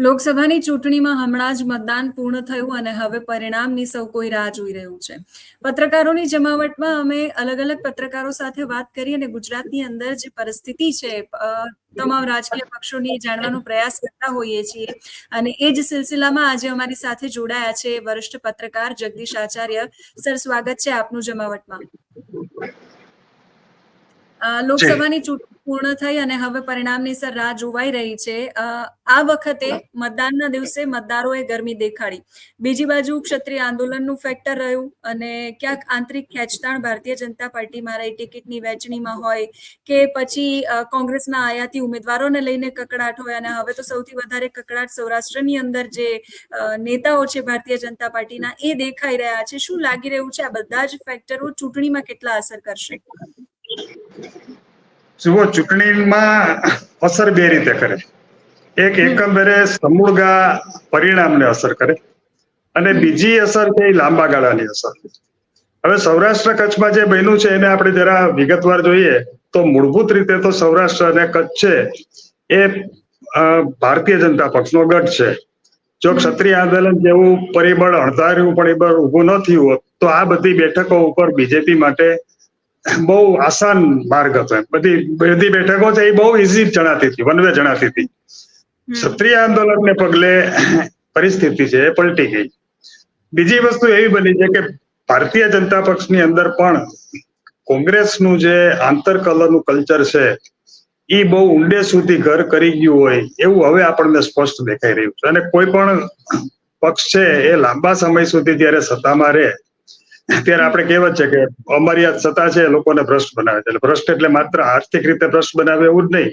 લોકસભાની ચૂંટણીમાં હમણાં જ મતદાન પૂર્ણ થયું અને હવે પરિણામની સૌ કોઈ રાહ જોઈ રહ્યું છે. પત્રકારોની જમાવટમાં અમે અલગ અલગ પત્રકારો સાથે વાત કરી અને ગુજરાતની અંદર જે પરિસ્થિતિ છે તમામ રાજકીય પક્ષોની જાણવાનો પ્રયાસ કરતા હોઈએ છીએ અને એ જ સિલસિલામાં આજે અમારી સાથે જોડાયા છે વરિષ્ઠ પત્રકાર જગદીશ આચાર્ય. સર, સ્વાગત છે આપનું જમાવટમાં. લોકસભાની ચૂંટણી પૂર્ણ થઈ અને હવે પરિણામની સર રાહ જોવાઈ રહી છે. આ વખતે મતદાનના દિવસે મતદારોએ ગરમી દેખાડી. બીજી બાજુ ક્ષત્રિય આંદોલનનું ફેક્ટર રહ્યું અને ક્યાંક આંતરિક ખેંચતાણ ભારતીય જનતા પાર્ટીમાં રહી ટિકિટની વહેંચણીમાં હોય કે પછી કોંગ્રેસના આયાતી ઉમેદવારોને લઈને કકડાટ હોય અને હવે તો સૌથી વધારે કકડાટ સૌરાષ્ટ્રની અંદર જે નેતાઓ છે ભારતીય જનતા પાર્ટીના એ દેખાઈ રહ્યા છે. શું લાગી રહ્યું છે? આ બધા જ ફેક્ટરો ચૂંટણીમાં કેટલા અસર કરશે? જુઓ, ચૂંટણીમાં અસર બે રીતે કરે એક એકંદરે સમૂળગા પરિણામને અસર કરે અને બીજી અસર છે એ લાંબા ગાળાની અસર. હવે સૌરાષ્ટ્ર કચ્છમાં જે બન્યું છે, એને આપણે જરા વિગતવાર જોઈએ, તો મૂળભૂત રીતે તો સૌરાષ્ટ્ર અને કચ્છ છે, એ ભારતીય જનતા પક્ષનો ગઢ છે. જો ક્ષત્રિય આંદોલન જેવું પરિબળ અણધાર્યું પરિબળ ઊભું ન થયું હોત, તો આ બધી બેઠકો ઉપર બીજેપી માટે બહુ આસાન માર્ગ હતો એમ. બધી બધી બેઠકો છે એ બહુ ઇઝી જણાતી હતી વનવે જણાતી હતી. ક્ષત્રિય આંદોલનને પગલે પરિસ્થિતિ છે એ પલટી ગઈ બીજી વસ્તુ એવી બની છે કે ભારતીય જનતા પક્ષની અંદર પણ કોંગ્રેસનું જે આંતરકલરનું કલ્ચર છે એ બહુ ઊંડે સુધી ઘર કરી ગયું હોય એવું હવે આપણને સ્પષ્ટ દેખાઈ રહ્યું છે અને કોઈ પણ પક્ષ છે એ લાંબા સમય સુધી જ્યારે સત્તામાં રહે ત્યારે આપણે કહેવત છે કે અમારી સત્તા છે લોકોને ભ્રષ્ટ બનાવે છે. ભ્રષ્ટ એટલે માત્ર આર્થિક રીતે ભ્રષ્ટ બનાવે એવું જ નહીં,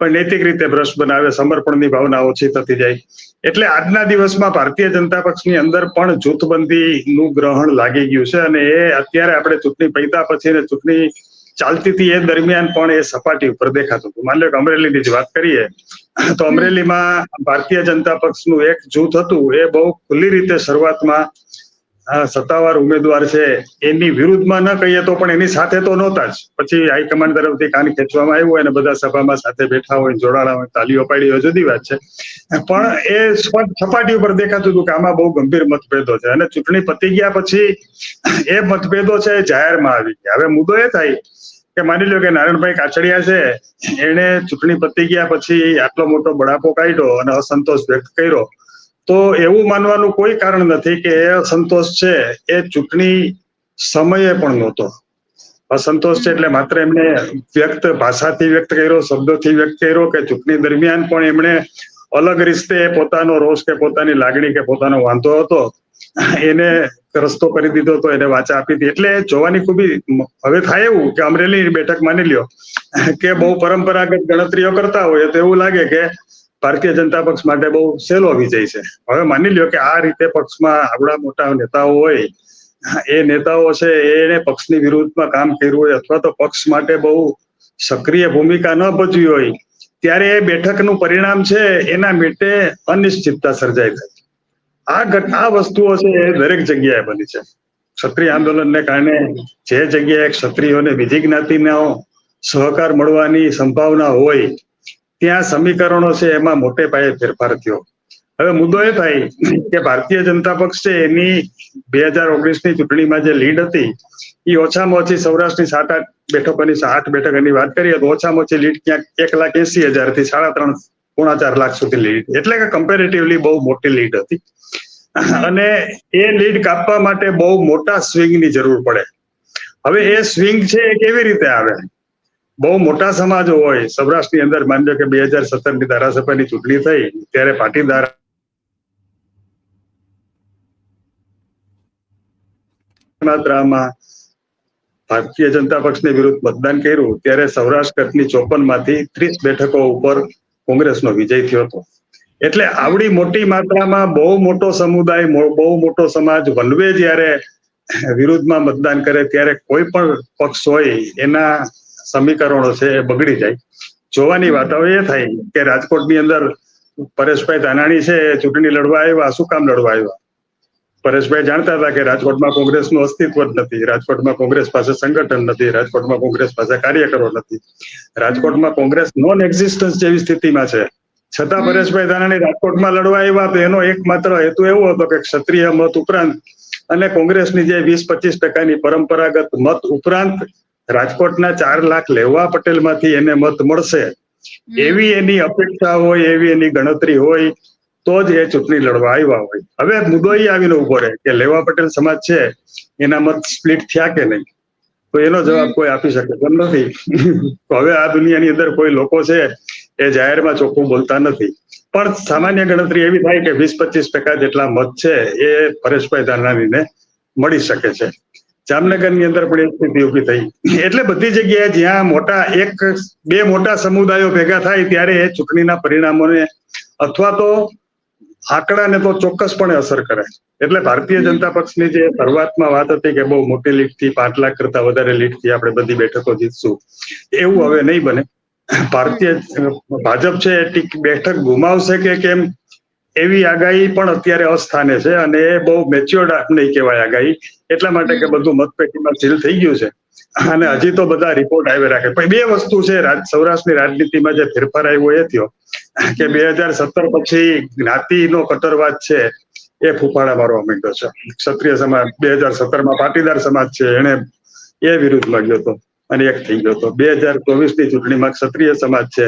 પણ નૈતિક રીતે ભ્રષ્ટ બનાવે, સમર્પણની ભાવના ઓછી થતી જાય. એટલે આજના દિવસમાં ભારતીય જનતા પક્ષની અંદર પણ જૂથબંધીનું ગ્રહણ લાગી ગયું છે અને એ અત્યારે આપણે ચૂંટણી પૈતા પછી ને ચૂંટણી ચાલતી હતી એ દરમિયાન પણ એ સપાટી ઉપર દેખાતું હતું. માની લો કે અમરેલીની જ વાત કરીએ, તો અમરેલીમાં ભારતીય જનતા પક્ષનું એક જૂથ હતું, એ બહુ ખુલ્લી રીતે શરૂઆતમાં સત્તાવાર ઉમેદવાર છે, એની વિરુદ્ધમાં ન કહીએ તો પણ એની સાથે તો નહોતા જ. પછી હાઈકમાન્ડ તરફથી કાન ખેંચવામાં આવ્યું અને બધા સભામાં સાથે બેઠા હોય, જોડાણા હોય, તાલીઓ પાડી હોય, જુદી વાત છે. પણ એ સપાટી ઉપર દેખાતું હતું કે આમાં બહુ ગંભીર મતભેદો છે અને ચૂંટણી પતી ગયા પછી એ મતભેદો છે એ જાહેરમાં આવી ગયા. હવે મુદ્દો એ થાય કે માની લો કે નારાયણભાઈ કાછડિયા છે, એને ચૂંટણી પતી ગયા પછી આટલો મોટો બળાપો કાઢ્યો અને અસંતોષ વ્યક્ત કર્યો. તો એવું માનવાનું કોઈ કારણ નથી કે એ અસંતોષ છે. એ ચૂંટણી સમયે પણ નહોતો. અસંતોષ છે એટલે માત્ર એમને વ્યક્ત ભાષાથી વ્યક્ત કર્યો, શબ્દોથી વ્યક્ત કર્યો કે ચૂંટણી દરમિયાન પણ એમણે અલગ રીતે પોતાનો રોષ કે પોતાની લાગણી કે પોતાનો વાંધો હતો, એને રસ્તો કરી દીધો હતો એને વાચા આપી હતી. એટલે જોવાની ખૂબી હવે થાય એવું કે અમરેલી બેઠક માની લ્યો કે બહુ પરંપરાગત ગણતરીઓ કરતા હોય તો એવું લાગે કે ભારતીય જનતા પક્ષ માટે બહુ સહેલો વિજય છે. હવે માની લ્યો કે આ રીતે પક્ષમાં આવડા મોટા નેતાઓ હોય, એ નેતાઓ છે, એને પક્ષની વિરુદ્ધમાં કામ કર્યું હોય અથવા તો પક્ષ માટે બહુ સક્રિય ભૂમિકા ન ભજવી હોય, ત્યારે એ બેઠકનું પરિણામ છે, એના માટે અનિશ્ચિતતા સર્જાઈ થાય આ આ વસ્તુઓ છે, એ દરેક જગ્યાએ બની છે. ક્ષત્રિય આંદોલનને કારણે જે જગ્યાએ ક્ષત્રિયોને બીજી જ્ઞાતિનો સહકાર મળવાની સંભાવના હોય ત્યાં સમીકરણો છે, એમાં મોટે પાયે ફેરફાર થયો. હવે મુદ્દો એ થાય કે ભારતીય જનતા પક્ષ છે, એની બે હજાર ઓગણીસની ચૂંટણીમાં જે લીડ હતી એ ઓછામાં ઓછી સૌરાષ્ટ્રની સાત આઠ બેઠકોની આઠ બેઠકોની વાત કરીએ તો ઓછામાં ઓછી લીડ ક્યાંક એક લાખ એસી હજારથી સાડા ત્રણ પોણા ચાર લાખ સુધી લીડ એટલે કે કમ્પેરેટિવલી બહુ મોટી લીડ હતી. અને એ લીડ કાપવા માટે બહુ મોટા સ્વિંગની જરૂર પડે. હવે એ સ્વિંગ છે એ કેવી રીતે આવે? બહુ મોટા સમાજો હોય, સૌરાષ્ટ્રની અંદર માનજો કે બે હજાર સત્તરની ધારાસભાની ચૂંટણી થઈ, ત્યારે પાટીદાર ભારતીય જનતા પક્ષની વિરુદ્ધ મતદાન કર્યું, ત્યારે સૌરાષ્ટ્ર કચ્છની ચોપનમાંથી ત્રીસ બેઠકો ઉપર કોંગ્રેસનો વિજય થયો હતો. એટલે આવડી મોટી માત્રામાં બહુ મોટો સમુદાય બહુ મોટો સમાજ વનવે જ્યારે વિરુદ્ધમાં મતદાન કરે, ત્યારે કોઈ પણ પક્ષ હોય એના સમીકરણો છે એ બગડી જાય. જોવાની વાત એ થાય કે રાજકોટની અંદર પરેશભાઈ ધાનાણી છે ચૂંટણી લડવા આવ્યા, શું કામ લડવા આવ્યા? પરેશભાઈ જાણતા હતા કે રાજકોટમાં કોંગ્રેસનું અસ્તિત્વ જ નથી, રાજકોટમાં કોંગ્રેસ પાસે સંગઠન નથી, રાજકોટમાં કોંગ્રેસ પાસે કાર્યકરો નથી. રાજકોટમાં કોંગ્રેસ નોન એક્ઝિસ્ટન્સ જેવી સ્થિતિમાં છે. છતાં પરેશભાઈ ધાનાણી રાજકોટમાં લડવા આવ્યા તો એનો એકમાત્ર હેતુ એવો હતો કે ક્ષત્રિય મત ઉપરાંત અને કોંગ્રેસની જે વીસ પચીસ ટકાની પરંપરાગત મત ઉપરાંત રાજકોટના ચાર લાખ લેવા પટેલમાંથી એને મત મળશે. એવી એની અપેક્ષા હોય એવી એની ગણતરી હોય તો જ એ ચૂંટણી લડવા આવ્યા હોય. હવે મુદ્દો એ આવીને ઊભો રહે કે લેવા પટેલ સમાજ છે એના મત સ્પ્લિટ થયા કે નહીં? તો એનો જવાબ કોઈ આપી શકે તેમ નથી. તો હવે આ દુનિયાની અંદર કોઈ લોકો છે એ જાહેરમાં ચોખ્ખું બોલતા નથી. પણ સામાન્ય ગણતરી એવી થાય કે વીસ પચીસ ટકા જેટલા મત છે એ પરેશભાઈ ધાનાણીને મળી શકે છે. જામનગરની અંદર પણ એ સ્થિતિ ઊભી થઈ. એટલે બધી જગ્યાએ જ્યાં મોટા એક, બે મોટા સમુદાયો ભેગા થાય ત્યારે એ ચૂંટણીના પરિણામોને અથવા તો આંકડાને તો ચોક્કસપણે અસર કરે. એટલે ભારતીય જનતા પક્ષની જે શરૂઆતમાં વાત હતી કે બહુ મોટી લીટથી પાંચ લાખ કરતા વધારે લીટથી આપણે બધી બેઠકો જીતશું, એવું હવે નહીં બને. ભારતીય ભાજપ છે એ બેઠક ગુમાવશે કે કેમ? એવી આગાહી પણ અત્યારે અસ્થાને છે અને એ બહુ મેચ્યોર્ડ નહીં કહેવાય આગાહી. એટલા માટે કે બધું મતપેટીમાં સીલ થઈ ગયું છે. અને હજી તો બધા રિપોર્ટ આવી રાખે. પણ બે વસ્તુ છે સૌરાષ્ટ્રની રાજનીતિમાં જે ફેરફાર આવ્યો એ થયો કે બે હજાર સત્તર પછી જ્ઞાતિનો કટરવાદ છે એ ફૂફાડા મારવા માંડ્યો છે. ક્ષત્રિય સમાજ બે હજાર સત્તરમાં પાટીદાર સમાજ છે એને એ વિરુદ્ધમાં ગયો હતો અને એક થઈ ગયો હતો. બે હજાર ચોવીસની ચૂંટણીમાં ક્ષત્રિય સમાજ છે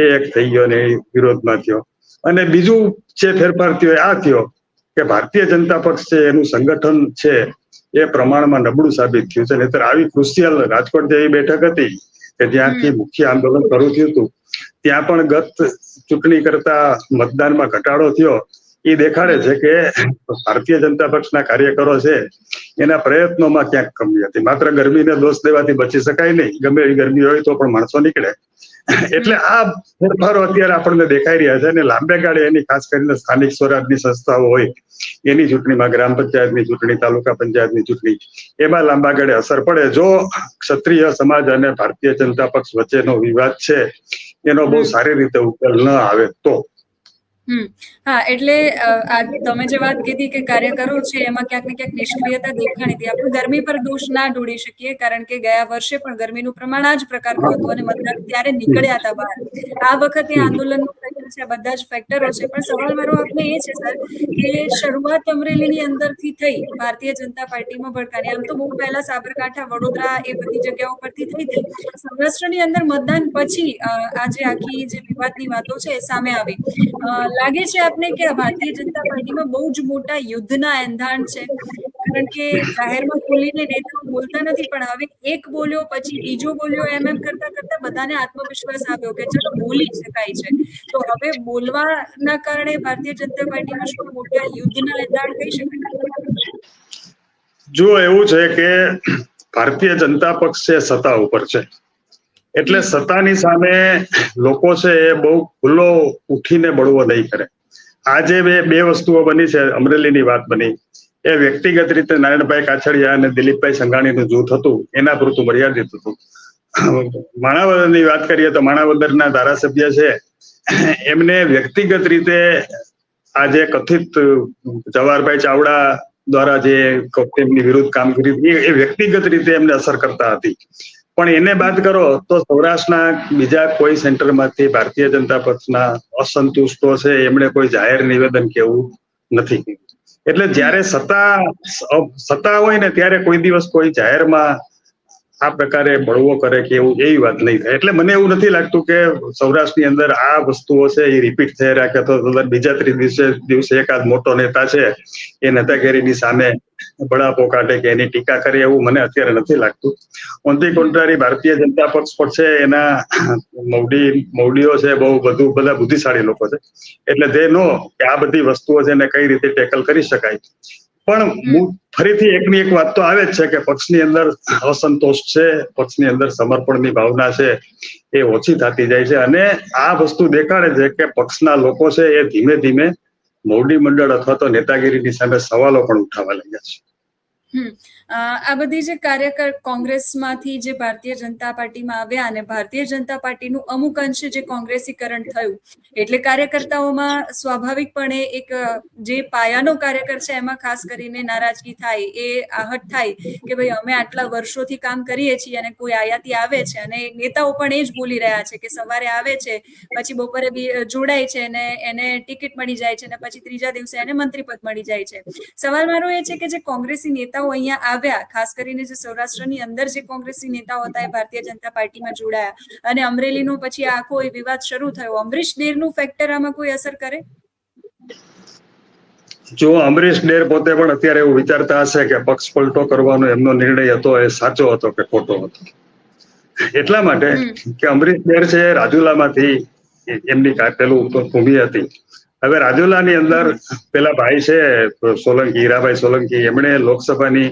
એ એક થઈ ગયો અને એ વિરોધમાં થયો. અને બીજું જે ફેરફાર થયો આ થયો કે ભારતીય જનતા પક્ષ છે એનું સંગઠન છે એ પ્રમાણમાં નબળું સાબિત થયું છે. નહીતર આવી ક્રુશિયલ રાજકોટ જેવી બેઠક હતી કે જ્યાંથી મુખ્ય આંદોલન શરૂ થયું હતું ત્યાં પણ ગત ચૂંટણી કરતા મતદાનમાં ઘટાડો થયો. એ દેખાડે છે કે ભારતીય જનતા પક્ષના કાર્યકરો છે એના પ્રયત્નોમાં ક્યાંક કમી હતી. માત્ર ગરમીને દોષ દેવાથી બચી શકાય નહીં. ગમે એવી ગરમી હોય તો પણ માણસો નીકળે. એટલે આ ફેરફારો અત્યારે આપણને દેખાઈ રહ્યા છે અને લાંબે ગાળે એની ખાસ કરીને સ્થાનિક સ્વરાજની સંસ્થાઓ હોય એની ચૂંટણીમાં ગ્રામ પંચાયતની ચૂંટણી તાલુકા પંચાયતની ચૂંટણી એમાં લાંબા ગાળે અસર પડે. જો ક્ષત્રિય સમાજ અને ભારતીય જનતા પક્ષ વચ્ચેનો વિવાદ છે એનો બહુ સારી રીતે ઉકેલ ન આવે તો હા, એટલે તમે જે વાત કીધી કે કાર્યકરો છે, એમાં ક્યાંક ને ક્યાંક નિષ્ક્રિયતા દેખાણી હતી. આપણે ગરમી પર દોષ ના ઢોળી શકીએ, કારણ કે ગયા વર્ષે પણ ગરમીનું પ્રમાણ આ જ પ્રકારનું હતું અને મતદાર ત્યારે નીકળ્યા હતા બહાર. આ વખતે આંદોલનનું ફેક્ટર છે બધા જ ફેક્ટરો છે. પણ સવાલ મારો આપને એ છે, સર, કે શરૂઆત અમરેલીની અંદરથી થઈ. ભારતીય જનતા પાર્ટીમાં ભડકાની આમ તો બહુ પહેલા સાબરકાંઠા, વડોદરા એ બધી જગ્યાઓ પરથી થઈ હતી. સૌરાષ્ટ્રની અંદર મતદાન પછી આજે આખી જે વિવાદની વાતો છે, એ સામે આવી. લાગે છે આપને કે ભારતીય જનતા પાર્ટીમાં બહુ જ મોટા યુદ્ધના એંધાણ છે? કારણ કે જાહેરમાં ખોલીને નેતાઓ બોલતા નથી, પણ હવે એક બોલ્યો, પછી બીજો બોલ્યો, એમ એમ કરતા કરતા બધાને આત્મવિશ્વાસ આવ્યો કે ચલો બોલી શકાય છે. તો હવે બોલવાના કારણે ભારતીય જનતા પાર્ટીમાં શું મોટા યુદ્ધના એંધાણ કહી શકાય જો એવું છે કે ભારતીય જનતા પક્ષ છે સત્તા ઉપર છે એટલે સત્તાની સામે લોકો છે એ બહુ ખુલ્લો ઉઠીને બળવો નહીં કરે. આજે બે બે વસ્તુઓ બની છે, અમરેલીની વાત બની. એ વ્યક્તિગત રીતે નારાયણભાઈ કાછડિયા અને દિલીપભાઈ સંઘાણીનું જૂથ હતું, એના પૂરતું મર્યાદિત હતું. માણાવદરની વાત કરીએ તો માણાવદરના ધારાસભ્ય છે. એમને વ્યક્તિગત રીતે આજે કથિત જવાહરભાઈ ચાવડા દ્વારા જે તેમની વિરુદ્ધ કામગીરી એ વ્યક્તિગત રીતે એમને અસર કરતા હતી. પણ એને બાદ કરો તો સૌરાષ્ટ્રના બીજા કોઈ સેન્ટરમાંથી ભારતીય જનતા પક્ષના અસંતુષ્ટો છે, એમણે કોઈ જાહેર નિવેદન કેવું નથી એટલે જ્યારે સત્તા સત્તા હોય ને ત્યારે કોઈ દિવસ કોઈ જાહેરમાં આ પ્રકારે બળવો કરે કે એવું એવી વાત નહીં થાય. એટલે મને એવું નથી લાગતું કે સૌરાષ્ટ્રની અંદર આ વસ્તુઓ છે એ રિપીટ થઈ રાખે તો અથવા બીજા ત્રીસ દિવસે દિવસે એકાદ મોટો નેતા છે એ નેતાગીરીની સામે બળાપો કાઢે કે એની ટીકા કરે એવું મને અત્યારે નથી લાગતું. ઓન ધી કોન્ટ્રારી ભારતીય જનતા પક્ષ પણ છે, એના મૌડી મૌડીઓ છે, બહુ બધું બધા બુદ્ધિશાળી લોકો છે. એટલે તે નો કે આ બધી વસ્તુઓ છે એને કઈ રીતે ટેકલ કરી શકાય. પણ ફરીથી એકની એક વાત તો આવે જ છે કે પક્ષની અંદર અસંતોષ છે પક્ષની અંદર સમર્પણની ભાવના છે એ ઓછી થતી જાય છે. અને આ વસ્તુ દેખાડે છે કે પક્ષના લોકો છે એ ધીમે ધીમે મોવડી મંડળ અથવા તો નેતાગીરીની સામે સવાલો પણ ઉઠાવવા લાગ્યા છે. આ બધી જે કાર્યકર કોંગ્રેસમાંથી જે ભારતીય જનતા પાર્ટીમાં આવ્યા અને ભારતીય જનતા પાર્ટીનું અમુક અંશે જે કોંગ્રેસીકરણ થયું, એટલે કાર્યકર્તાઓમાં સ્વાભાવિકપણે એક જે પાયાનો કાર્યકર છે એમાં ખાસ કરીને નારાજગી થાય, એ આહટ થાય કે ભાઈ અમે આટલા વર્ષોથી કામ કરીએ છીએ અને કોઈ આયાતી આવે છે અને નેતાઓ પણ એ જ બોલી રહ્યા છે કે સવારે આવે છે, પછી બપોરે જોડાય છે અને એને ટિકિટ મળી જાય છે અને પછી ત્રીજા દિવસે એને મંત્રીપદ મળી જાય છે. સવાલ મારો એ છે કે જે કોંગ્રેસી નેતાઓ અહીંયા આવ્યા. ખાસ કરીને જે સૌરાષ્ટ્રની અંદર જે કોંગ્રેસી નેતાઓ હતા એ ભારતીય જનતા પાર્ટીમાં જોડાયા. અને અમરેલીનો પછી આખો એ વિવાદ શરૂ થયો. અમરીશ ડેરનું ફેક્ટર આમાં કોઈ અસર કરે? જો અમરીશ ડેર પોતે પણ અત્યારે એવું વિચારતા હશે કે પક્ષ પલટો કરવાનો એમનો નિર્ણય હતો એ સાચો હતો કે ખોટો હતો? એટલા માટે કે અમરીશ ડેર છે રાજુલામાંથી એમની પેલું ભૂમિ હતી. હવે રાજુલાની અંદર પેલા ભાઈ છે સોલંકી હીરાભાઈ સોલંકી એમણે લોકસભાની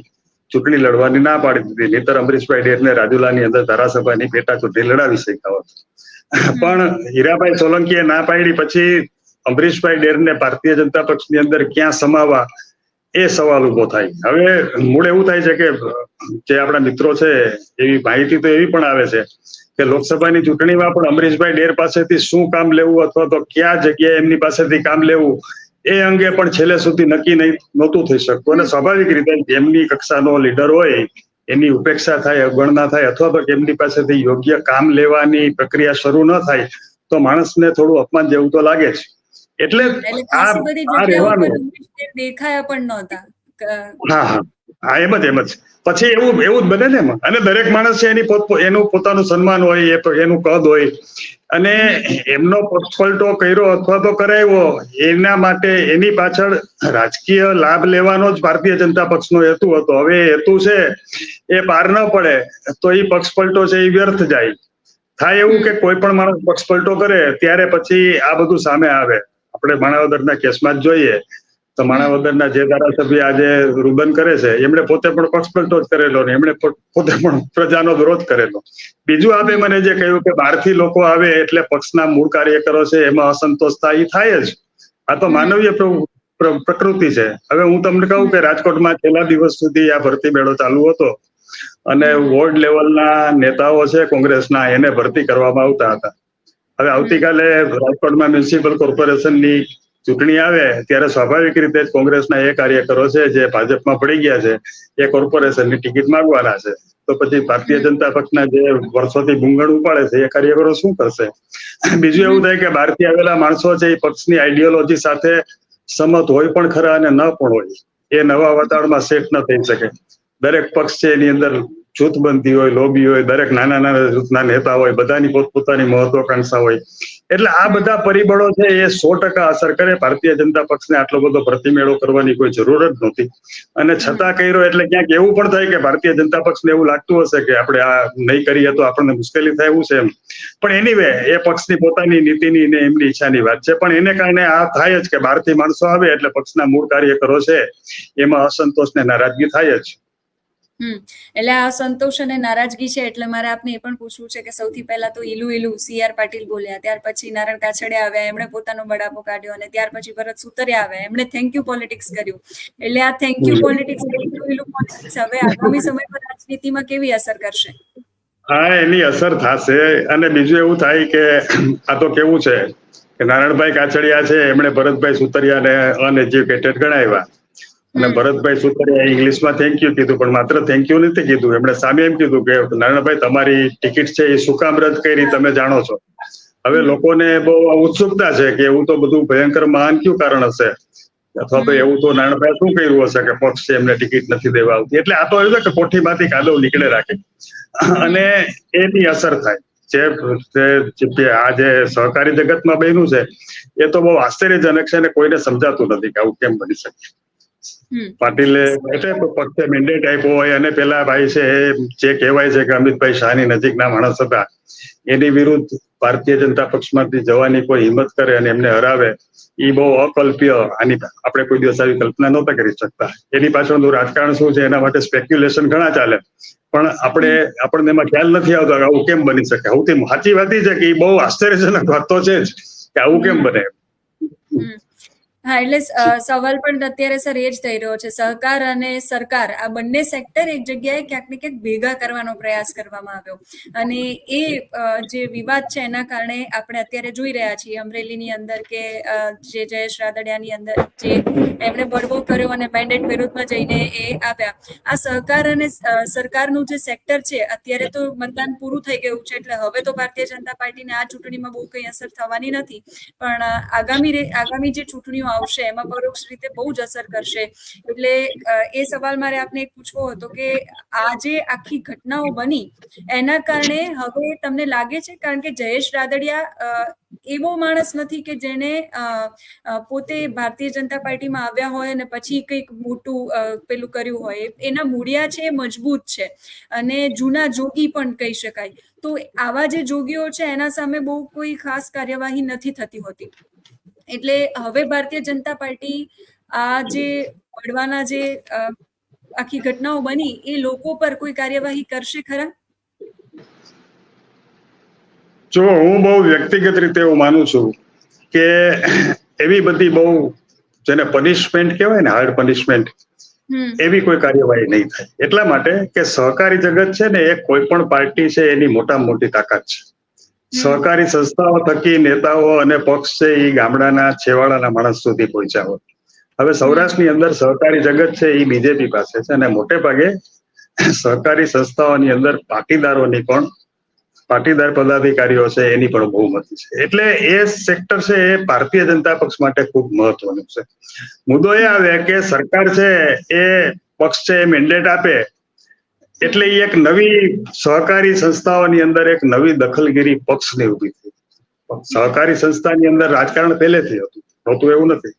ચૂંટણી લડવાની ના પાડી દીધી. નહીતર અમરીશભાઈ ડેટને રાજુલાની અંદર ધારાસભાની પેટા ચૂંટણી લડાવી શક્યા હોત. પણ હીરાભાઈ સોલંકીએ ના પાડી પછી અમરીશભાઈ ડેરને ભારતીય જનતા પક્ષની અંદર ક્યાં સમાવા એ સવાલ ઊભો થાય. હવે મૂળ એવું થાય છે કે જે આપણા મિત્રો છે એવી માહિતી તો એવી પણ આવે છે કે લોકસભાની ચૂંટણીમાં પણ અમરીશભાઈ ડેર પાસેથી શું કામ લેવું અથવા તો ક્યાં જગ્યાએ એમની પાસેથી કામ લેવું એ અંગે પણ છેલ્લે સુધી નક્કી નહીં નહોતું થઈ શકતું. અને સ્વાભાવિક રીતે જેમની કક્ષાનો લીડર હોય એની ઉપેક્ષા થાય અવગણના થાય અથવા તો એમની પાસેથી યોગ્ય કામ લેવાની પ્રક્રિયા શરૂ ન થાય તો માણસને થોડું અપમાન જેવું તો લાગે છે. એટલે આ રહેવાનું દેખાયા પણ નહોતા. હા હા. હા, એમ જ એમ જ. પછી એવું એવું જ બને ને એમાં. અને દરેક માણસ એની એનું પોતાનું સન્માન હોય એનું કદ હોય. અને એમનો પક્ષપલટો કર્યો અથવા તો કરાવ્યો, એના માટે એની પાછળ રાજકીય લાભ લેવાનો જ ભારતીય જનતા પક્ષનો હેતુ હતો. હવે હેતુ છે, એ પાર ન પડે, તો એ પક્ષપલટો છે એ વ્યર્થ જાય. થાય એવું કે કોઈ પણ માણસ પક્ષપલટો કરે, ત્યારે પછી આ બધું સામે આવે. આપણે માણાવદરના કેસમાં જ જોઈએ. તો માણાવદરના જે ધારાસભ્ય આજે રૂબન કરે છે, એમણે પોતે પણ પક્ષપલટો જ કરેલો ને એમણે પોતે પણ પ્રજાનો વિરોધ કરેલો. બીજું આપે મને જે કહ્યું કે બહારથી લોકો આવે એટલે પક્ષના મૂળ કાર્યકરો છે, એમાં અસંતોષ થાય થાય જ. આ તો માનવીય પ્ર- પ્ર- પ્રકૃતિ છે. હવે હું તમને કહું કે રાજકોટમાં છેલ્લા દિવસ સુધી આ ભરતી મેળો ચાલુ હતો અને વોર્ડ લેવલના નેતાઓ છે, કોંગ્રેસના, એને ભરતી કરવામાં આવતા હતા. હવે આવતીકાલે રાજકોટમાં મ્યુનિસિપલ કોર્પોરેશનની ચૂંટણી આવે, ત્યારે સ્વાભાવિક રીતે કોંગ્રેસના એ કાર્યકરો છે, જે ભાજપમાં પડી ગયા છે, એ કોર્પોરેશનની ટિકિટ માંગવાના છે. તો પછી ભારતીય જનતા પક્ષના જે વર્ષોથી ભૂંગણ ઉપાડે છે, એ કાર્યકરો શું કરશે? બીજું એવું થાય કે બહારથી આવેલા માણસો છે, એ પક્ષની આઈડિયોલોજી સાથે સમત હોય પણ ખરા અને ન પણ હોય. એ નવા વાતાવરણમાં સેટ ન થઈ શકે. દરેક પક્ષ છે, એની અંદર જૂથબંધી હોય લોબી હોય, દરેક નાના નાના જૂથના નેતા હોય, બધાની પોતપોતાની મહત્વાકાંક્ષા હોય. એટલે આ બધા પરિબળો છે એ સો ટકા અસર કરે. ભારતીય જનતા પક્ષને આટલો બધો પ્રતિમેળો કરવાની કોઈ જરૂર જ નહોતી. અને છતાં કર્યો એટલે ક્યાંક એવું પણ થાય કે ભારતીય જનતા પક્ષને એવું લાગતું હશે કે આપણે આ નહીં કરીએ તો આપણને મુશ્કેલી થાય એવું છે એમ. પણ એની વે એ પક્ષની પોતાની નીતિની ને એમની ઈચ્છાની વાત છે. પણ એને કારણે આ થાય જ કે બહારથી માણસો આવે એટલે પક્ષના મૂળ કાર્યકરો છે, એમાં અસંતોષ ને નારાજગી થાય જ. હમ. એટલે આ સંતોષ અને નારાજગી છે એટલે મારે આપને એ પણ પૂછવું છે કે સૌથી પહેલા તો ઈલુ ઈલુ સી આર પાટીલ બોલ્યા ત્યાર પછી નારણ કાછડિયા આવ્યા એમણે પોતાનો બડાપો કાઢ્યો અને ત્યાર પછી ભરત સુતરિયા આવ્યા એમણે થેન્ક યુ પોલિટિક્સ કર્યું. એટલે આ થેન્ક યુ પોલિટિક્સ ઈલુ ઈલુ પોલિટિક્સ હવે આગામી પર રાજનીતિમાં કેવી અસર કરશે? હા એની અસર થશે. અને બીજું એવું થાય કે આ તો કેવું છે કે નારણભાઈ કાછડિયા છે એમણે ભરતભાઈ સુતરિયાને અનએજ્યુકેટેડ ગણાવ્યા. અને ભરતભાઈ સુતરિયા ઇંગ્લિશમાં થેન્ક યુ કીધું પણ માત્ર થેન્ક યુ નથી કીધું. એમણે સામે એમ કીધું કે નારાયણભાઈ તમારી ટિકિટ છે એ શું કામ રદ કરી તમે જાણો છો? હવે લોકોને બહુ ઉત્સુકતા છે કે એવું તો બધું ભયંકર મહાન કયું કારણ હશે? અથવા તો એવું તો નારાયણભાઈ શું કર્યું હશે કે પક્ષ છે એમને ટિકિટ નથી દેવા આવતી? એટલે આ તો એવું છે કે કોઠીમાંથી કાદવ નીકળે રાખે. અને એની અસર થાય. જે આ જે સહકારી જગતમાં બન્યું છે એ તો બહુ આશ્ચર્યજનક છે અને કોઈને સમજાતું નથી કે આવું કેમ બની શકે. પાટીલે એટલે પક્ષે મેન્ડેટ આપ્યો હોય અને પેલા ભાઈ છે જે કહેવાય છે કે અમિતભાઈ શાહની નજીકના માણસ હતા એની વિરુદ્ધ ભારતીય જનતા પક્ષમાંથી જવાની કોઈ હિંમત કરે અને એમને હરાવે એ બહુ અકલ્પ્ય આની આપણે કોઈ દિવસ આવી કલ્પના નહોતા કરી શકતા. એની પાછળનું રાજકારણ શું છે એના માટે સ્પેક્યુલેશન ઘણા ચાલે. પણ આપણે આપણને એમાં ખ્યાલ નથી આવતો કે આવું કેમ બની શકે. સૌથી સાચી વાત છે કે એ બહુ આશ્ચર્યજનક વાત તો છે જ કે આવું કેમ બને. હા, એટલે સવાલ પણ અત્યારે સર એ જ થઈ રહ્યો છે. સહકાર અને સરકાર, આ બંને સેક્ટર એક જગ્યાએ ક્યાંક ને ક્યાંક ભેગા કરવાનો પ્રયાસ કરવામાં આવ્યો. અને એ જે વિવાદ છે એના કારણે આપણે અત્યારે જોઈ રહ્યા છીએ અમરેલીની અંદર કે જે જયેશ રાદડિયાની અંદર જે એમણે બળવો કર્યો અને મેન્ડેટ વિરુદ્ધમાં જઈને એ આવ્યા. આ સહકાર અને સરકારનું જે સેક્ટર છે, અત્યારે તો મતદાન પૂરું થઈ ગયું છે, એટલે હવે તો ભારતીય જનતા પાર્ટીને આ ચૂંટણીમાં બહુ કંઈ અસર થવાની નથી. પણ આગામી આગામી જે ચૂંટણીઓ આવશે, એમાં પરોક્ષ રીતે બહુ જ અસર કરશે. એટલે એ સવાલ મારે આપને એક પૂછવો હતો કે આ જે આખી ઘટનાઓ બની, એના કારણે હવે તમને લાગે છે? કારણ કે જયેશ રાદડિયા એવો માણસ નથી કે જેને પોતે ભારતીય જનતા પાર્ટીમાં આવ્યા હોય અને પછી કંઈક મોટું પેલું કર્યું હોય. એના મૂળિયા છે, મજબૂત છે. અને જૂના જોગી પણ કહી શકાય. તો આવા જે જોગીઓ છે, એના સામે બહુ કોઈ ખાસ કાર્યવાહી નથી થતી હોતી. એટલે હવે ભારતીય જનતા પાર્ટી આ જે વડવાના જે આખી ઘટનાઓ બની એ લોકો પર કોઈ કાર્યવાહી કરશે ખરા? જો હું બહુ વ્યક્તિગત રીતે એવું માનું છું કે એવી બધી બહુ જેને પનિશમેન્ટ કહેવાય ને હાર્ડ પનિશમેન્ટ એવી કોઈ કાર્યવાહી નહીં થાય. એટલા માટે કે સહકારી જગત છે ને એ કોઈ પણ પાર્ટી છે એની મોટા મોટી તાકાત છે. સહકારી સંસ્થાઓ થકી નેતાઓ અને પક્ષ છે એ ગામડાના છેવાડાના માણસ સુધી પહોંચ્યા હોય. હવે સૌરાષ્ટ્રની અંદર સહકારી જગત છે એ બીજેપી પાસે છે અને મોટે ભાગે સહકારી સંસ્થાઓની અંદર પાટીદારોની પણ પાટીદાર પદાધિકારીઓ છે એની પણ બહુમતી છે. એટલે એ સેક્ટર છે એ ભારતીય જનતા પક્ષ માટે ખૂબ મહત્વનું છે. મુદ્દો એ આવે કે સરકાર છે એ પક્ષ છે એ મેન્ડેટ આપે એટલે એક નવી સહકારી સંસ્થાઓની અંદર એક નવી દખલગીરી પક્ષની ઊભી થઈ. સહકારી સંસ્થાની અંદર રાજકારણ પહેલેથી હતું. હોતું એવું નથી.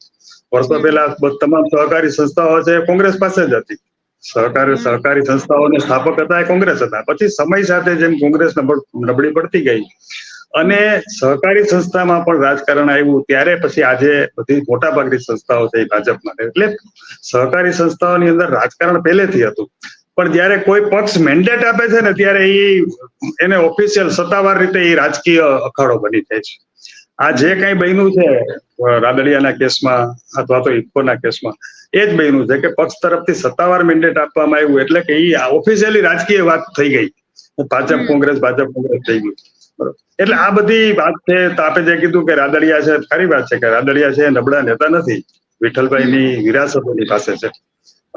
વર્ષો પહેલા તમામ સહકારી સંસ્થાઓ છે કોંગ્રેસ પાસે જ હતી. સહકારી સહકારી સંસ્થાઓને સ્થાપક હતા એ કોંગ્રેસ હતા. પછી સમય સાથે જેમ કોંગ્રેસ નબળ- પડતી ગઈ અને સહકારી સંસ્થામાં પણ રાજકારણ આવ્યું ત્યારે પછી આજે બધી મોટાભાગની સંસ્થાઓ છે એ ભાજપમાં. એટલે સહકારી સંસ્થાઓની અંદર રાજકારણ પહેલેથી હતું. પણ જ્યારે કોઈ પક્ષ મેન્ડેટ આપે છે ને ત્યારે એ એને ઓફિશિયલ સત્તાવાર રીતે એ રાજકીય અખાડો બની જાય છે. આ જે કઈ બન્યું છે રાદડિયાના કેસમાં અથવા તો ઇફકોના કેસમાં એ જ બન્યું છે કે પક્ષ તરફથી સત્તાવાર મેન્ડેટ આપવામાં આવ્યું એટલે કે એ ઓફિશિયલી રાજકીય વાત થઈ ગઈ. ભાજપ કોંગ્રેસ ભાજપ કોંગ્રેસ થઈ ગયું. બરોબર. એટલે આ બધી વાત છે તો આપે જે કીધું કે રાદડિયા છે ખરી વાત છે કે રાદડિયા છે નબળા નેતા નથી. વિઠ્ઠલભાઈની વિરાસત પાસે છે.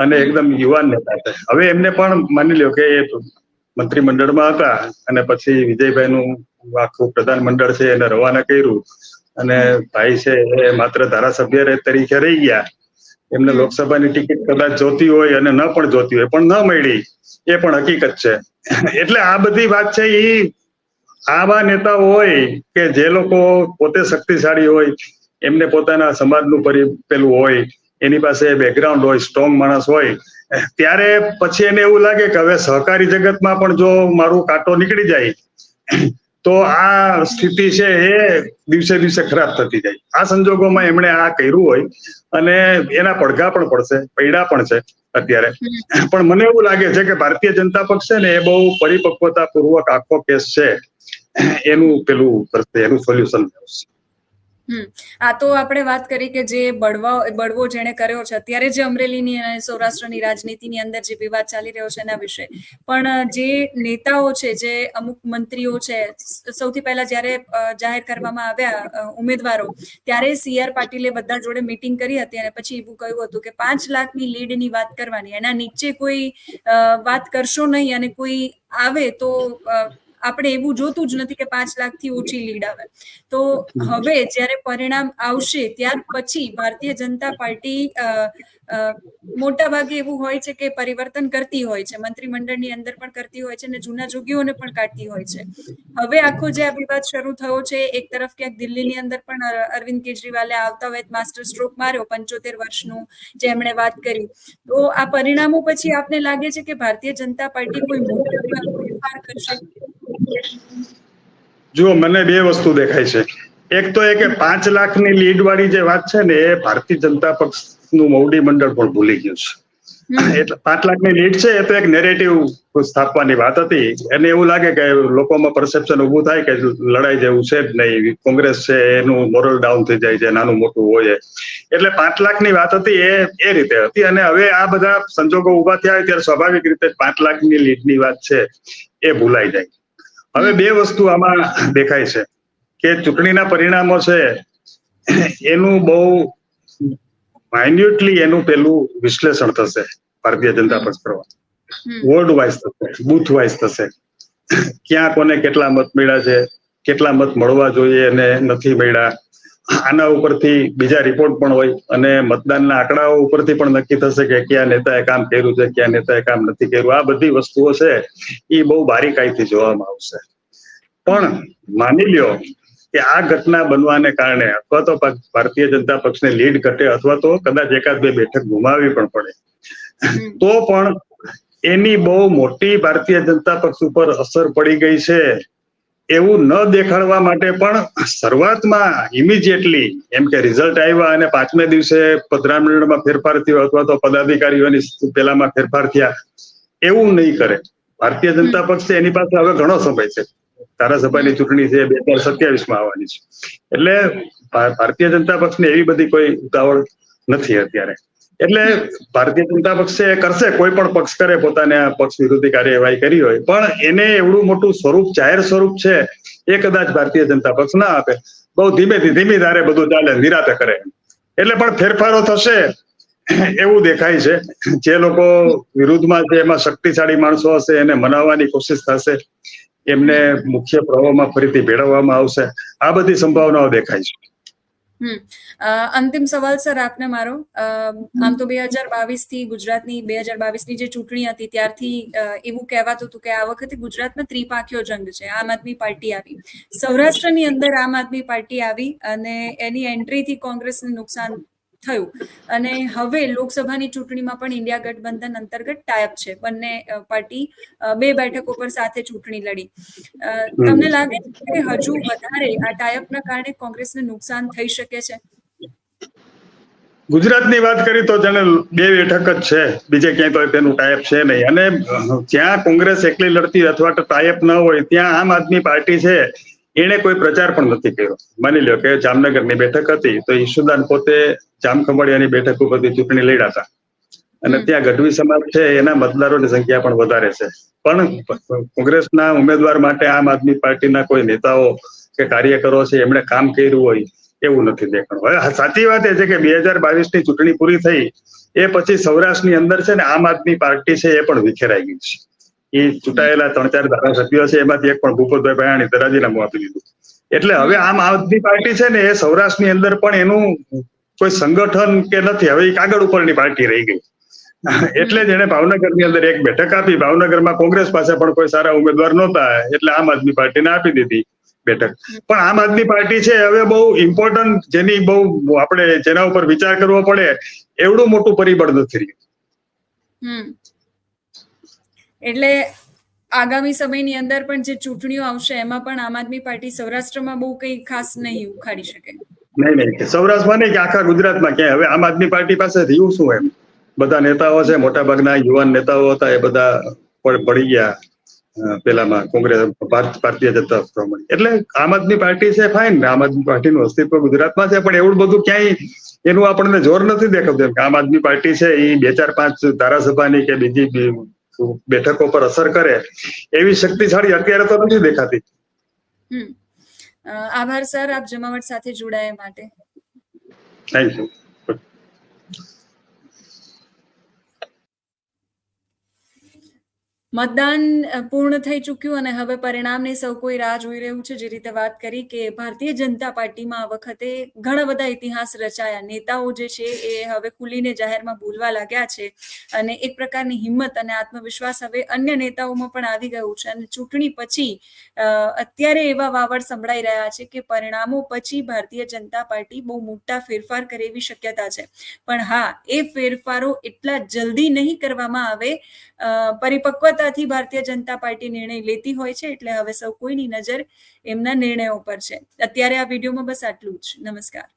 અને એકદમ યુવાન નેતા છે હવે એમને પણ માની લ્યો કે મંત્રીમંડળમાં હતા અને પછી વિજયભાઈનું આખું પ્રધાનમંડળ છે એને રવાના કર્યું અને ભાઈ છે એ માત્ર ધારાસભ્ય તરીકે રહી ગયા એમને. લોકસભાની ટિકિટ કદાચ જોતી હોય અને ન પણ જોતી હોય, પણ ન મળી, એ પણ હકીકત છે એટલે આ બધી વાત છે એ આવા નેતાઓ હોય કે જે લોકો પોતે શક્તિશાળી હોય, એમને પોતાના સમાજનું પેલું હોય એની પાસે બેકગ્રાઉન્ડ હોય સ્ટ્રોંગ માણસ હોય, ત્યારે પછી એને એવું લાગે કે હવે સહકારી જગતમાં પણ જો મારું કાંટો નીકળી જાય, તો આ સ્થિતિ છે એ દિવસે દિવસે ખરાબ થતી જાય. આ સંજોગોમાં એમણે આ કર્યું હોય, અને એના પડઘા પણ પડશે, પૈડા પણ છે અત્યારે. પણ મને એવું લાગે છે કે ભારતીય જનતા પક્ષ છે ને એ બહુ પરિપક્વતા પૂર્વક આખો કેસ છે, એનું પેલું કરશે, એનું સોલ્યુશન હમ. આ તો આપણે વાત કરી કે જે બળવા બળવો જેણે કર્યો છે, અત્યારે જે અમરેલીની અને સૌરાષ્ટ્રની રાજનીતિની અંદર જે વિવાદ ચાલી રહ્યો છે એના વિશે. પણ જે નેતાઓ છે, જે અમુક મંત્રીઓ છે સૌથી પહેલા જ્યારે જાહેર કરવામાં આવ્યા ઉમેદવારો, ત્યારે સી આર પાટીલે બધા જોડે મીટિંગ કરી હતી અને પછી એવું કહ્યું હતું કે પાંચ લાખની લીડની વાત કરવાની, એના નીચે કોઈ વાત કરશો નહીં અને કોઈ આવે તો આપણે એવું જોતું જ નથી કે પાંચ લાખથી ઓછી લીડ આવે. તો હવે જ્યારે પરિણામ આવશે, ત્યાર પછી ભારતીય જનતા પાર્ટી મોટા ભાગે એવું હોય છે કે પરિવર્તન કરતી હોય છે. મંત્રીમંડળની અંદર પણ કરતી હોય છે અને જૂના જોગીઓને પણ કાઢતી હોય છે. હવે આખો જે આ વિવાદ શરૂ થયો છે, એક તરફ ક્યાંક દિલ્હીની અંદર પણ અરવિંદ કેજરીવાલે આવતા વેત માસ્ટર સ્ટ્રોક માર્યો પંચોતેર વર્ષનું જે એમણે વાત કરી. તો આ પરિણામો પછી આપને લાગે છે કે ભારતીય જનતા પાર્ટી કોઈ મોટો ફેરફાર કરશે? જુઓ મને બે વસ્તુ દેખાય છે. એક તો એ કે પાંચ લાખની લીડ વાળી જે વાત છે ને એ ભારતીય જનતા પક્ષનું મોવડી મંડળ પણ ભૂલી ગયું છે. એટલે પાંચ લાખની લીડ છે એ તો એક નેરેટિવ સ્થાપવાની વાત હતી. એને એવું લાગે કે લોકોમાં પરસેપ્શન ઉભું થાય કે લડાઈ જેવું છે જ નહીં. કોંગ્રેસ છે એનું મોરલ ડાઉન થઈ જાય છે નાનું મોટું હોય એટલે પાંચ લાખની વાત હતી એ એ રીતે હતી. અને હવે આ બધા સંજોગો ઊભા થયા ત્યારે સ્વાભાવિક રીતે પાંચ લાખની લીડની વાત છે એ ભૂલાઈ જાય. હવે બે વસ્તુ આમાં દેખાય છે કે ચૂંટણીના પરિણામો છે એનું બહુ માઇન્યુટલી એનું પેલું વિશ્લેષણ થશે ભારતીય જનતા પક્ષ કરવા વોર્ડ વાઇઝ થશે બુથ વાઇઝ થશે. ક્યાં કોને કેટલા મત મળ્યા છે કેટલા મત મળવા જોઈએ અને નથી મળ્યા આના ઉપરથી બીજા રિપોર્ટ પણ હોય અને મતદાનના આંકડાઓ ઉપરથી પણ નક્કી થશે કે કયા નેતાએ કામ કર્યું છે કયા નેતાએ કામ નથી કર્યું. આ બધી વસ્તુઓ છે એ બહુ બારીકાઈથી જોવામાં આવશે. પણ માની લ્યો કે આ ઘટના બનવાને કારણે અથવા તો ભારતીય જનતા પક્ષને લીડ ઘટે અથવા તો કદાચ એકાદ બે બેઠક ગુમાવી પણ પડે. તો પણ એની બહુ મોટી ભારતીય જનતા પક્ષ ઉપર અસર પડી ગઈ છે. એવું ન દેખાડવા માટે પણ શરૂઆતમાં ઇમિડિયેટલી એમ કે રિઝલ્ટ આવ્યા અને પાંચમે દિવસે પધરામણીમાં ફેરફાર થયો અથવા તો પદાધિકારીઓની પેલામાં ફેરફાર થયા. એવું નહીં કરે. ભારતીય જનતા પક્ષ છે, એની પાસે હવે ઘણો સમય છે. ધારાસભાની ચૂંટણી છે, બે હજાર સત્યાવીસમાં આવવાની છે. એટલે ભારતીય જનતા પક્ષને એવી બધી કોઈ ઉતાવળ નથી અત્યારે. એટલે ભારતીય જનતા પક્ષ કરશે, કોઈ પણ પક્ષ કરે, પોતાને પક્ષ વિરોધી કાર્યવાહી કરી હોય. પણ એને એવડું મોટું સ્વરૂપ, જાહેર સ્વરૂપ છે, એ કદાચ ભારતીય જનતા પક્ષ ના આપે. બહુ ધીમે ધીમે ધારે બધું ચાલે, નિરાતે કરે. એટલે પણ ફેરફારો થશે, એવું દેખાય છે. જે લોકો વિરુદ્ધમાં છે એમાં શક્તિશાળી માણસો હશે, એને મનાવવાની કોશિશ થશે, એમને મુખ્ય પ્રવાહમાં ફરીથી ભેળવવામાં આવશે. આ બધી સંભાવનાઓ દેખાય છે. અંતિમ સવાલ, સર, આપને મારો. આમ તો બે હજાર બાવીસથી ગુજરાતની, બે હજાર બાવીસની જે ચૂંટણી હતી, ત્યારથી એવું કહેવાતું હતું કે આ વખતે ગુજરાતમાં ત્રિપાંખીયો જંગ છે, આમ આદમી પાર્ટી આવી. સૌરાષ્ટ્રની અંદર આમ આદમી પાર્ટી આવી અને એની એન્ટ્રીથી કોંગ્રેસને નુકસાન થયું. અને હવે લોકસભાની ચૂંટણીમાં પણ ઇન્ડિયા ગઠબંધન અંતર્ગત ટાયપ છે. બંને પાર્ટી બે બેઠકો પર સાથે ચૂંટણી લડી. તમને લાગે છે કે હજુ વધારે આ ટાયપના કારણે કોંગ્રેસને નુકસાન થઈ શકે છે? ગુજરાતની વાત કરી તો જાણે બે બેઠક જ છે. બીજે ક્યાંય તો તેનું ટાઈપ છે નહીં. અને જ્યાં કોંગ્રેસ એકલી લડતી અથવા તો ટાઈપ ન હોય ત્યાં આમ આદમી પાર્ટી છે. એણે કોઈ પ્રચાર પણ નથી કર્યો. માની લો કે જામનગરની બેઠક હતી તો ઈશુદાન પોતે જામખંભાળિયાની બેઠક ઉપરથી ચૂંટણી લડ્યા હતા. અને ત્યાં ગઢવી સમાજ છે એના મતદારોની સંખ્યા પણ વધારે છે. પણ કોંગ્રેસના ઉમેદવાર માટે આમ આદમી પાર્ટીના કોઈ નેતાઓ કે કાર્યકરો છે એમણે કામ કર્યું હોય એવું નથી દેખાણું. હવે સાચી વાત એ છે કે બે હજાર બાવીસની ચૂંટણી પૂરી થઈ એ પછી સૌરાષ્ટ્રની અંદર છે ને આમ આદમી પાર્ટી છે એ પણ વિખેરાઈ ગઈ છે. એ ચૂંટાયેલા ત્રણ ચાર ધારાસભ્યો છે, એમાંથી એક પણ ભૂપતભાઈ ભયાણી રાજીનામું આપી દીધું. એટલે હવે આમ આદમી પાર્ટી છે ને, એ સૌરાષ્ટ્રની અંદર પણ એનું કોઈ સંગઠન કે નથી. હવે એ કાગળ ઉપરની પાર્ટી રહી ગઈ. એટલે જ એને ભાવનગરની અંદર એક બેઠક આપી. ભાવનગરમાં કોંગ્રેસ પાસે પણ કોઈ સારા ઉમેદવાર નહોતા, એટલે આમ આદમી પાર્ટીને આપી દીધી બેઠક. પણ આમ આદમી પાર્ટી છે, હવે બહુ ઇમ્પોર્ટન્ટ જેની બહુ આપણે જેના ઉપર વિચાર કરવો પડે, એવડું મોટું પરિબળ નથી રહ્યું. એટલે આગામી સમયની અંદર પણ જે ચૂંટણીઓ આવશે, એમાં પણ આમ આદમી પાર્ટી સૌરાષ્ટ્રમાં બહુ કંઈ ખાસ નહીં ઉખાડી શકે. નહીં નહીં સૌરાષ્ટ્રમાં નહીં, કે આખા ગુજરાતમાં ક્યાંય. હવે આમ આદમી પાર્ટી પાસે રહ્યું શું એમ? બધા નેતાઓ છે મોટા ભાગના યુવાન નેતાઓ હતા, એ બધા પડી ગયા. પેલામાં કોંગ્રેસ ભાર- ભારતીય જનતા પ્રમાણે. એટલે આમ આદમી પાર્ટી છે, ફાઇન. આમ આદમી પાર્ટીનું અસ્તિત્વ ગુજરાતમાં છે, પણ એવું બધું ક્યાંય એનું આપણને જોર નથી દેખાતું. આમ આદમી પાર્ટી છે એ બે ચાર પાંચ ધારાસભાની કે બીજી બેઠકો પર અસર કરે એવી શક્તિશાળી અત્યારે તો નથી દેખાતી. આભાર સર. આપ જમાવટ સાથે જોડાયા માટે. થેન્ક યુ મતદાન પૂર્ણ થઈ ચૂક્યું અને હવે પરિણામની સૌ કોઈ રાહ જોઈ રહ્યું છે. જે રીતે વાત કરી કે ભારતીય જનતા પાર્ટીમાં આ વખતે ઘણા બધા ઇતિહાસ રચાયા. નેતાઓ જે છે એ હવે ખુલીને જાહેરમાં બોલવા લાગ્યા છે અને એક પ્રકારની હિંમત અને આત્મવિશ્વાસ હવે અન્ય નેતાઓમાં પણ આવી ગયું છે અને ચૂંટણી પછી અત્યારે એવા વાવડ સંભળાઈ રહ્યા છે કે પરિણામો પછી ભારતીય જનતા પાર્ટી બહુ મોટા ફેરફાર કરે એવી શક્યતા છે. પણ હા એ ફેરફારો એટલા જલ્દી નહીં કરવામાં આવે અ, પરિપક્વતાથી ભારતીય જનતા પાર્ટી નિર્ણય લેતી હોય છે, એટલે હવે સૌ કોઈની નજર એમના નિર્ણયો પર છે. અત્યારે આ વિડીયોમાં બસ આટલું જ. નમસ્કાર.